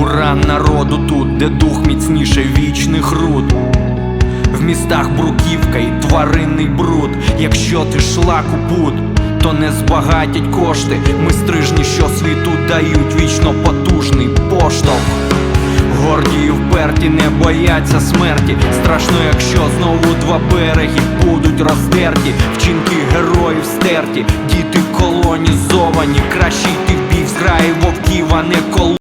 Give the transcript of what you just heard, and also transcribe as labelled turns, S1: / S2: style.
S1: Ура народу тут, де дух міцніше вічних руд. В містах бруківка і тваринний бруд. Якщо ти шлак у пут, то не збагатять кошти. Ми стрижні, що світу дають вічно потужний поштовх. Горді і вперті не бояться смерті. Страшно, якщо знову два береги будуть роздерті. Вчинки героїв стерті, діти колонізовані. Краще йти в бій зграї вовків, а не коло.